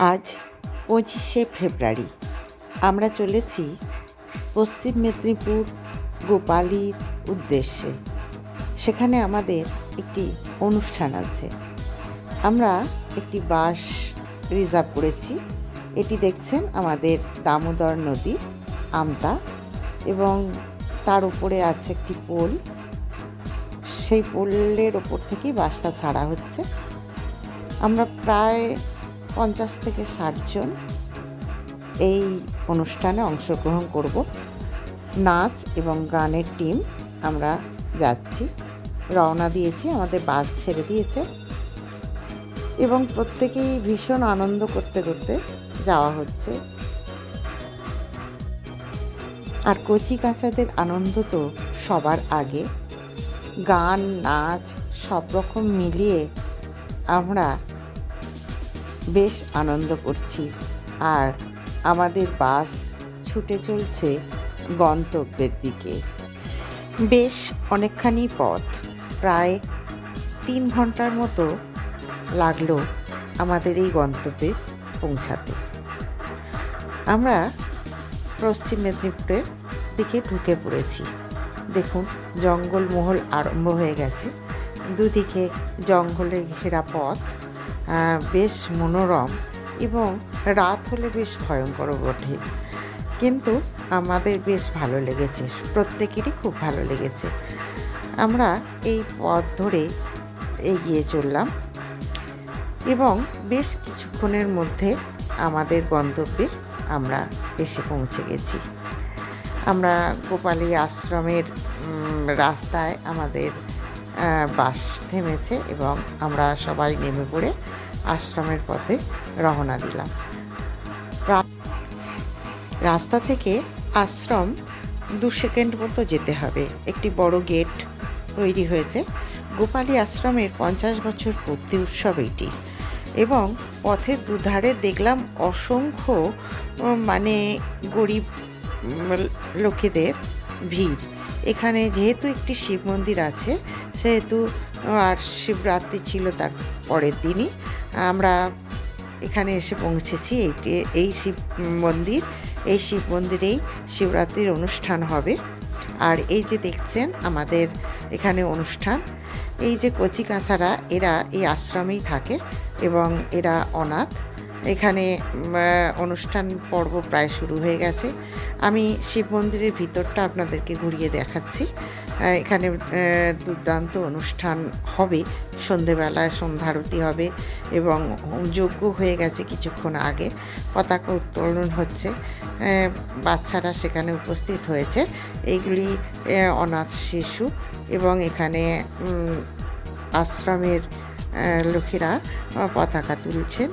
আজ পঁচিশে ফেব্রুয়ারি। আমরা চলেছি পশ্চিম মেদিনীপুর গোপালীর উদ্দেশ্যে। সেখানে আমাদের একটি অনুষ্ঠান আছে। আমরা একটি বাস রিজার্ভ করেছি। এটি দেখছেন আমাদের দামোদর নদী, আমতা এবং তার উপরে আছে একটি পোল। সেই পোলের ওপর থেকেই বাসটা ছাড়া হচ্ছে। আমরা প্রায় পঞ্চাশ থেকে ষাটজন এই অনুষ্ঠানে অংশগ্রহণ করব। নাচ এবং গানের টিম আমরা যাচ্ছি। রওনা দিয়েছি, আমাদের বাস ছেড়ে দিয়েছে। এবং প্রত্যেকেই ভীষণ আনন্দ করতে করতে যাওয়া হচ্ছে। আর কচি কাঁচাদের আনন্দ তো সবার আগে। গান, নাচ সব রকম মিলিয়ে আমরা বেশ আনন্দ করছি। আর আমাদের বাস ছুটে চলছে গন্তব্যের দিকে। বেশ অনেকখানি পথ, প্রায় তিন ঘণ্টার মতো লাগল আমাদের এই গন্তব্যে পৌঁছাতে। আমরা পশ্চিম মেদিনীপুরের দিকে ঢুকে পড়েছি। দেখুন, জঙ্গলমহল আরম্ভ হয়ে গেছে। দুদিকে জঙ্গলে ঘেরা পথ। বেশ মনোরম এবং রাত হলে বেশ ভয়ঙ্কর বটে। কিন্তু আমাদের বেশ ভালো লেগেছে, প্রত্যেকেরই খুব ভালো লেগেছে। আমরা এই পথ ধরে এগিয়ে চললাম এবং বেশ কিছুক্ষণের মধ্যে আমাদের গন্তব্যে আমরা এসে পৌঁছে গেছি। আমরা গোপালী আশ্রমের রাস্তায় আমাদের বাস থেমেছে এবং আমরা সবাই নেমে পড়ে আশ্রমের পথে রওনা দিলাম। রাস্তা থেকে আশ্রম দু সেকেন্ড মতো যেতে হবে। একটি বড় গেট তৈরি হয়েছে। গোপালী আশ্রমের পঞ্চাশ বছর পূর্তি উৎসব এটি। এবং পথের দুধারে দেখলাম অসংখ্য মানে গরিব লোকেদের ভিড়। এখানে যেহেতু একটি শিব মন্দির আছে, সেহেতু আর শিবরাত্রি ছিল তার পরের দিনই। আমরা এখানে এসে পৌঁছেছি। এই শিব মন্দির, এই শিব মন্দিরেই শিবরাত্রির অনুষ্ঠান হবে। আর এই যে দেখছেন, আমাদের এখানে অনুষ্ঠান। এই যে কচি কাঁচারা, এরা এই আশ্রমেই থাকে এবং এরা অনাথ। এখানে অনুষ্ঠান পর্ব প্রায় শুরু হয়ে গেছে। আমি শিব মন্দিরের ভিতরটা আপনাদেরকে ঘুরিয়ে দেখাচ্ছি। এখানে দুর্দান্ত অনুষ্ঠান হবে। সন্ধেবেলায় সন্ধ্যারতি হবে এবং যোগ্য হয়ে গেছে কিছুক্ষণ আগে। পতাকা উত্তোলন হচ্ছে। বাচ্চারা সেখানে উপস্থিত হয়েছে। এইগুলি অনাথ শিশু এবং এখানে আশ্রমের লোকেরা পতাকা তুলছেন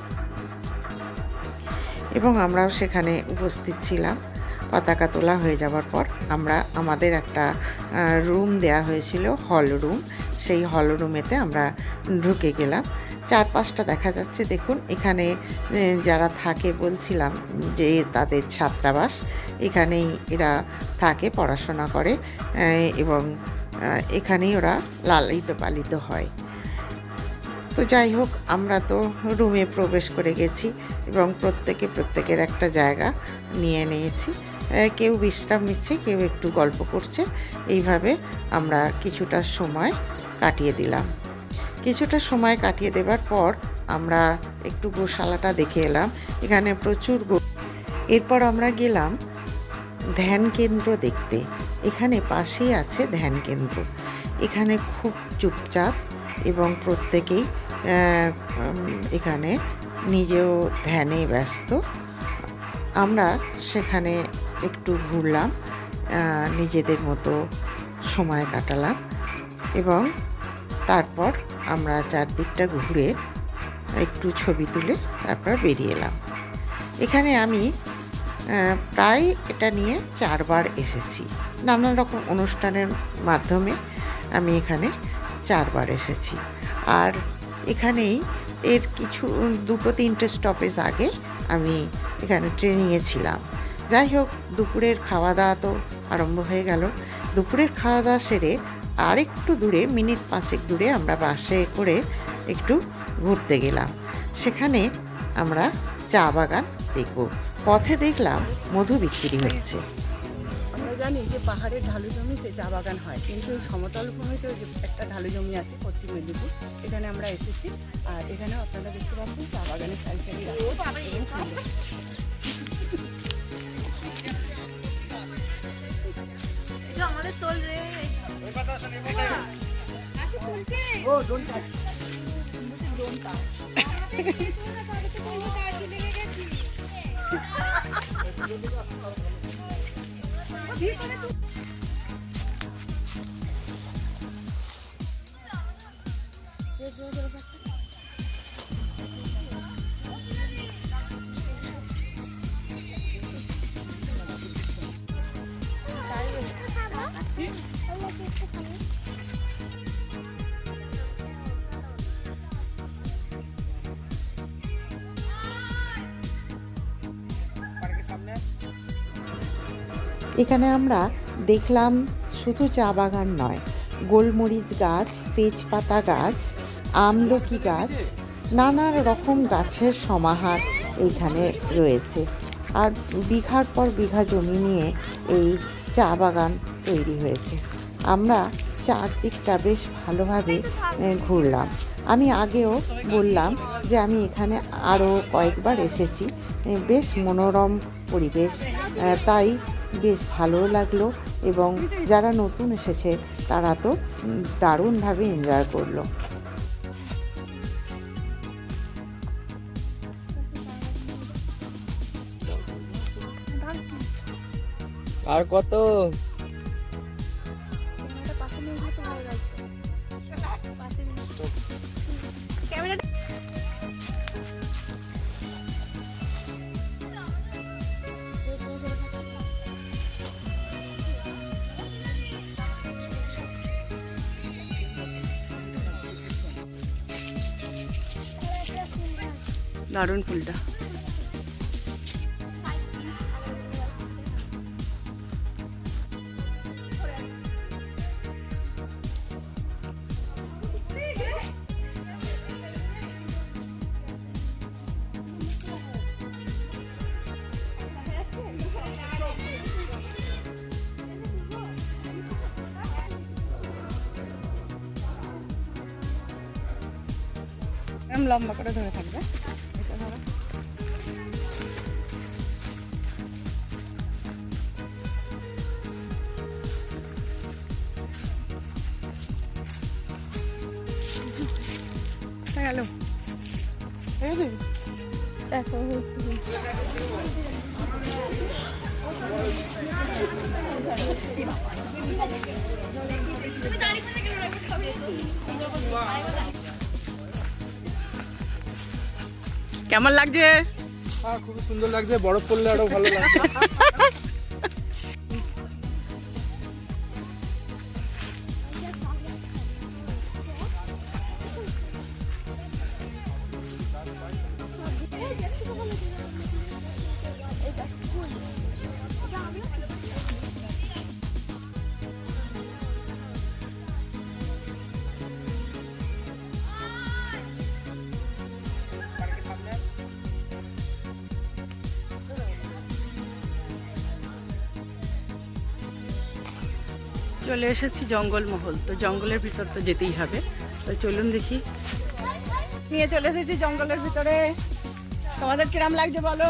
এবং আমরাও সেখানে উপস্থিত ছিলাম। পতাকা তোলা হয়ে যাওয়ার পর আমরা আমাদের একটা রুম দেয়া হয়েছিল হল রুম সেই হল রুমেতে আমরা ঢুকে গেলাম। চারপাশটা দেখা যাচ্ছে, দেখুন, এখানে যারা থাকে বলছিলাম যে তাদের ছাত্রাবাস, এখানেই এরা থাকে, পড়াশোনা করে এবং এখানেই ওরা লালিত পালিত হয়। তো যাই হোক, আমরা তো রুমে প্রবেশ করে গেছি এবং প্রত্যেকে প্রত্যেকের একটা জায়গা নিয়ে নিয়েছি। কেউ বিশ্রাম নিচ্ছে, কেউ একটু গল্প করছে। এইভাবে আমরা কিছুটা সময় কাটিয়ে দিলাম। কিছুটা সময় কাটিয়ে দেবার পর আমরা একটু গোশালাটা দেখে এলাম। এখানে প্রচুর গো এরপর আমরা গেলাম ধ্যান কেন্দ্র দেখতে। এখানে পাশেই আছে ধ্যান কেন্দ্র। এখানে খুব চুপচাপ এবং প্রত্যেকেই এখানে নিজেও ধ্যানে ব্যস্ত। আমরা সেখানে একটু ঘুরলাম নিজেদের মতো সময় কাটালাম এবং তারপর আমরা চারদিকটা ঘুরে একটু ছবি তুলে তারপর বেরিয়ে এলাম। এখানে আমি প্রায় এটা নিয়ে চারবার এসেছি। নানান রকম অনুষ্ঠানের মাধ্যমে আমি এখানে চারবার এসেছি। আর এখানেই এর কিছু দুটো তিনটে স্টপেজ আগে আমি এখানে ট্রেনিংয়ে ছিলাম যাই হোক, দুপুরের খাওয়া দাওয়া তো আরম্ভ হয়ে গেল। দুপুরের খাওয়া দাওয়া সেরে আর একটু দূরে, মিনিট পাঁচেক দূরে আমরা বাসে করে একটু ঘুরতে গেলাম। সেখানে আমরা চা বাগান দেখব। পথে দেখলাম মধু বিক্রি হচ্ছে। আমরা জানি যে পাহাড়ের ঢালু জমিতে চা বাগান হয় কিন্তু এই সমতল ভূমিতেও যে একটা ঢালু জমি আছে পশ্চিম মেদিনীপুর এখানে আমরা এসেছি আর এখানেও আপনারা দেখতে পাচ্ছেন চা বাগানের সারি সারি রাস্তা এবং সুন্দর। এখানে আমরা দেখলাম শুধু চা বাগান নয়, গোলমরিচ গাছ, তেজপাতা গাছ, আমলকি গাছ, নানা রকম গাছের সমাহার এইখানে রয়েছে। আর বিঘার পর বিঘা জমি নিয়ে এই চা বাগান তৈরি হয়েছে। আমরা চারদিকটা বেশ ভালোভাবে ঘুরলাম। আমি আগেও বললাম যে আমি এখানে আরও কয়েকবার এসেছি। বেশ মনোরম পরিবেশ। তাই বেশ ভালো লাগল এবং যারা নতুন এসেছে তারা তো দারুণভাবে এনজয় করল। আর কত? দারুণ ফুলটা। লম্বা করে ধরে থাকবে। কেমন লাগছে? খুব খুবই সুন্দর লাগছে বরফ পড়লে আরও ভালো লাগছে। চলে এসেছি জঙ্গলমহল। তো জঙ্গলের ভিতর তো যেতেই হবে। তো চলুন দেখি। নিয়ে চলে এসেছি জঙ্গলের ভিতরে। তোমাদের কিরাম লাগছে বলো?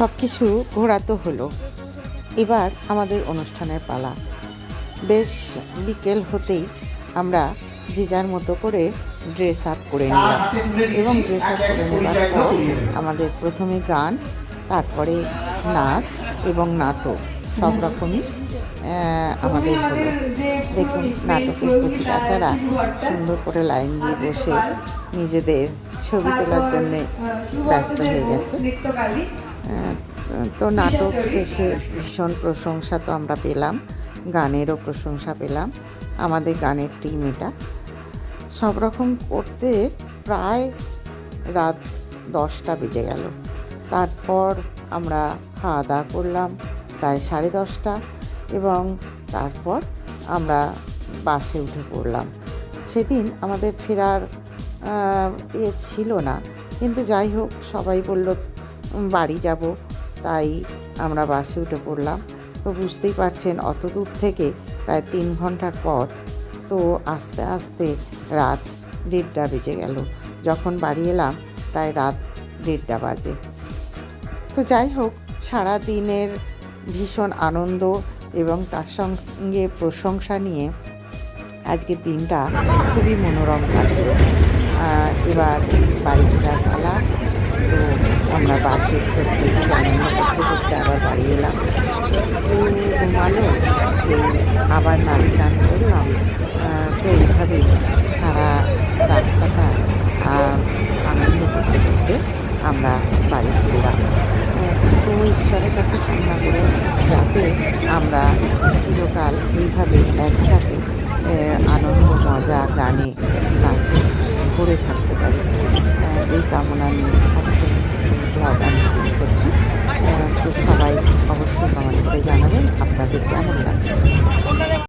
সব কিছু ঘোরা তো হলো। এবার আমাদের অনুষ্ঠানের পালা। বেশ বিকেল হতেই আমরা যে যার মতো করে ড্রেস আপ করে নিলাম এবং ড্রেস আপ করে নেবার পর আমাদের প্রথমে গান, তারপরে নাচ এবং নাটক। সব রকমই আমাদের হলো। দেখুন, নাটকের কচি কাচারা সুন্দর করে লাইন দিয়ে বসে নিজেদের ছবি তোলার জন্যে ব্যস্ত হয়ে গেছে। তো নাটক শেষে ভীষণ প্রশংসা তো আমরা পেলাম গানেরও প্রশংসা পেলাম আমাদের গানের টিম এটা। সব রকম করতে প্রায় রাত দশটা বেজে গেল। তারপর আমরা খাওয়া দাওয়া করলাম প্রায় সাড়ে দশটা এবং তারপর আমরা বাসে উঠে পড়লাম। সেদিন আমাদের ফেরার ইয়ে ছিল না। কিন্তু যাই হোক সবাই বলল "উম, বাড়ি যাব, তাই আমরা বাসে উঠে পড়লাম। তো বুঝতেই পারছেন, অত দূর থেকে প্রায় তিন ঘণ্টার পথ। তো আস্তে আস্তে রাত দেড়টা বেজে গেল। যখন বাড়ি এলাম, প্রায় রাত দেড়টা বাজে। তো যাই হোক সারা দিনের ভীষণ আনন্দ এবং তার সঙ্গে প্রশংসা নিয়ে আজকের দিনটা খুবই মনোরম কাটলো। এবার বাড়ি ফেরার পালা। তো আমরা বাসে করতে আনন্দ করতে করতে আবার বাড়ি এলাম। ঘুমালো আবার নাচ গান করলাম। তো এইভাবেই সারা রাস্তাটা আনন্দ করতে করতে আমরা বাড়ি ফিরলাম। তো ঈশ্বরের কাছে কান্না করে যাতে আমরা চিরকাল এইভাবে একসাথে আনন্দ, মজা, গানে, নাচে ভরে থাকতে পারি। এই কামনা নিয়ে ব্লগ আমি শেষ করছি। তো সবাই অবশ্যই কমেন্ট করে জানাবেন আপনাদের কেমন লাগে